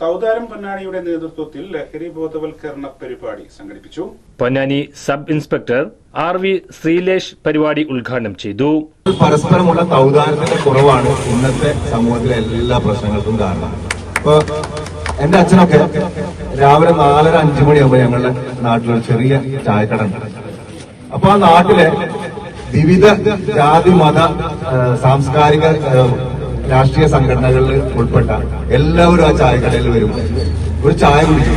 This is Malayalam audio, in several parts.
തൗതാരം പൊന്നാനിയുടെ നേതൃത്വത്തിൽ ലഹരി ബോധവൽക്കരണ പരിപാടി സംഘടിപ്പിച്ചു. Ponnani sub inspector R V Sreelesh പരിപാടി ഉദ്ഘാടനം ചെയ്തു. പരസ്പരമുള്ള തൗതാരത്തിന്റെ കുറവാണ് ഇന്നത്തെ സമൂഹത്തിലെ എല്ലാ പ്രശ്നങ്ങൾക്കും കാരണം. ഇപ്പൊ എന്റെ അച്ഛനൊക്കെ രാവിലെ നാലര അഞ്ചു മണിയാകുമ്പോൾ ഞങ്ങളുടെ നാട്ടിലൊരു ചെറിയ ചായക്കട അപ്പൊ ആ നാട്ടിലെ വിവിധ ജാതി മത സാംസ്കാരിക രാഷ്ട്രീയ സംഘടനകളിൽ ഉൾപ്പെട്ട എല്ലാവരും ആ ചായക്കടയിൽ വരും. ഒരു ചായ കുടിക്കും.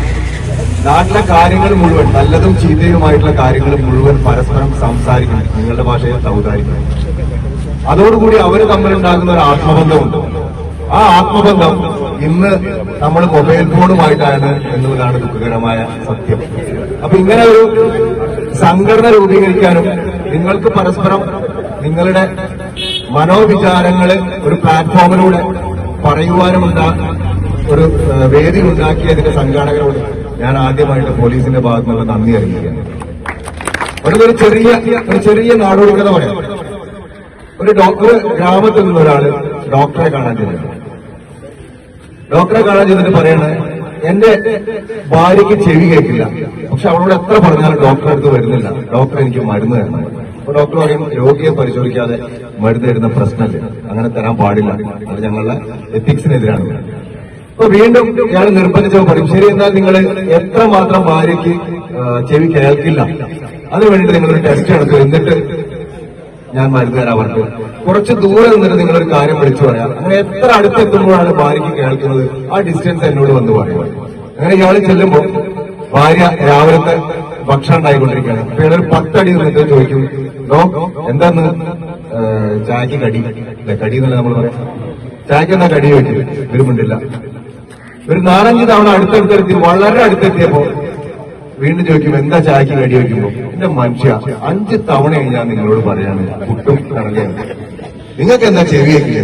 നാട്ടിലെ കാര്യങ്ങൾ മുഴുവൻ നല്ലതും ചീത്തയുമായിട്ടുള്ള കാര്യങ്ങൾ മുഴുവൻ പരസ്പരം സംസാരിക്കണം. നിങ്ങളുടെ ഭാഷയിൽ സൗകാര്യം അതോടുകൂടി അവർ തമ്മിലുണ്ടാകുന്ന ഒരു ആത്മബന്ധമുണ്ട്. ആ ആത്മബന്ധം ഇന്ന് നമ്മൾ മൊബൈൽ ഫോണുമായിട്ടാണ് എന്നുള്ളതാണ് ദുഃഖകരമായ സത്യം. അപ്പൊ ഇങ്ങനെ ഒരു സംഘടന രൂപീകരിക്കാനും നിങ്ങൾക്ക് പരസ്പരം നിങ്ങളുടെ മനോവിചാരങ്ങൾ ഒരു പ്ലാറ്റ്ഫോമിലൂടെ പറയുവാനുമുണ്ടാ ഒരു വേദി ഉണ്ടാക്കിയതിന്റെ സംഘാടകരോട് ഞാൻ ആദ്യമായിട്ട് പോലീസിന്റെ ഭാഗത്തു നിന്നുള്ള നന്ദി അറിയിക്കുകയാണ്. ഒരു ചെറിയ ഒരു ചെറിയ നാടോടി കഥ പറയാം. ഒരു ഡോക്ടർ ഗ്രാമത്തിൽ നിന്ന് ഒരാൾ ഡോക്ടറെ കാണാൻ ചെല്ലുന്നു. ഡോക്ടറെ കാണാൻ ചെന്നിട്ട് പറയണത് എന്റെ ഭാര്യയ്ക്ക് ചെവി കേൾക്കില്ല. പക്ഷെ അവളോട് എത്ര പറഞ്ഞാലും ഡോക്ടറെ അടുത്ത് വരുന്നില്ല. ഡോക്ടർ എനിക്ക് മരുന്ന് തരണം. അപ്പൊ ഡോക്ടർ പറയും രോഗിയെ പരിശോധിക്കാതെ മരുന്ന് തരുന്ന പ്രശ്നമില്ല. അങ്ങനെ തരാൻ പാടില്ല. അത് ഞങ്ങളുടെ എത്തിക്സിനെതിരാണ് അപ്പൊ വീണ്ടും ഞാൻ നിർബന്ധിച്ചോ പറയും ശരി എന്നാൽ നിങ്ങൾ എത്ര മാത്രം ഭാര്യയ്ക്ക് ചെവി കേൾക്കില്ല. അതിനു വേണ്ടിയിട്ട് നിങ്ങളൊരു ടെസ്റ്റ് നടത്തുക എന്നിട്ട് ഞാൻ മരുന്ന് തരാൻ പറഞ്ഞു. കുറച്ച് ദൂരെ നിന്നിട്ട് നിങ്ങളൊരു കാര്യം വിളിച്ചു പറയാം. അങ്ങനെ എത്ര അടുത്തെത്തുമ്പോഴാണ് ഭാര്യയ്ക്ക് കേൾക്കുന്നത്? ആ ഡിസ്റ്റൻസ് എന്നോട് വന്ന് പറയുന്നത്. അങ്ങനെ ഇയാൾ ചെല്ലുമ്പോൾ ഭാര്യ രാവിലത്തെ ഭക്ഷണം ഉണ്ടായിക്കൊണ്ടിരിക്കുകയാണ്. അപ്പൊ ഒരു പത്തടി നിന്നിട്ട് ചോദിക്കും ഡോ എന്താന്ന്? ചായക്ക് കടി. കടി എന്നല്ല നമ്മൾ പറയാം. ചായക്ക് എന്താ കടി ചോദിക്കും. വരുമുണ്ടില്ല ഒരു നാലഞ്ച് തവണ അടുത്തടുത്തെത്തി വളരെ അടുത്തെത്തിയപ്പോ വീണ്ടും ചോദിക്കും എന്താ ചായക്ക് കടി? വയ്ക്കുമ്പോ എന്റെ മനുഷ്യ അഞ്ച് തവണയാണ് ഞാൻ നിങ്ങളോട് പറയാണ് പുട്ടും കടലയാണ്. നിങ്ങൾക്ക് എന്താ ചെവിയേക്കില്ല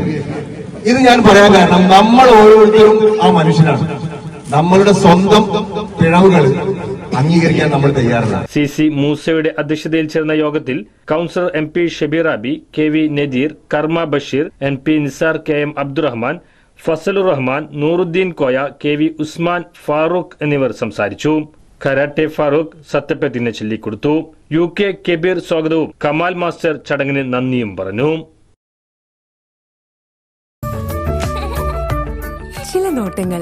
ഇത് ഞാൻ പറയാൻ കാരണം നമ്മൾ ഓരോരുത്തരും ആ മനുഷ്യനാണ് നമ്മളുടെ സ്വന്തം പിഴവുകൾ അംഗീകരിക്കാൻ നമ്മൾ തയ്യാറല്ല സി സി മൂസയുടെ അധ്യക്ഷതയിൽ ചേർന്ന യോഗത്തിൽ councillor M P Shabeer Abi K V Nadeer കർമ്മ Basheer M P Nisar K M Abdurahman Fazalur Rahman Nooruddeen Koya K V Usman Farooq എന്നിവർ സംസാരിച്ചു. കരാട്ടെ ഫാറൂഖ് സത്യപ്രതിജ്ഞ ചൊല്ലിക്കൊടുത്തു. യു കെ കെബീർ സ്വാഗതവും കമാൽ മാസ്റ്റർ ചടങ്ങിന് നന്ദിയും പറഞ്ഞു. ചില നോട്ടങ്ങൾ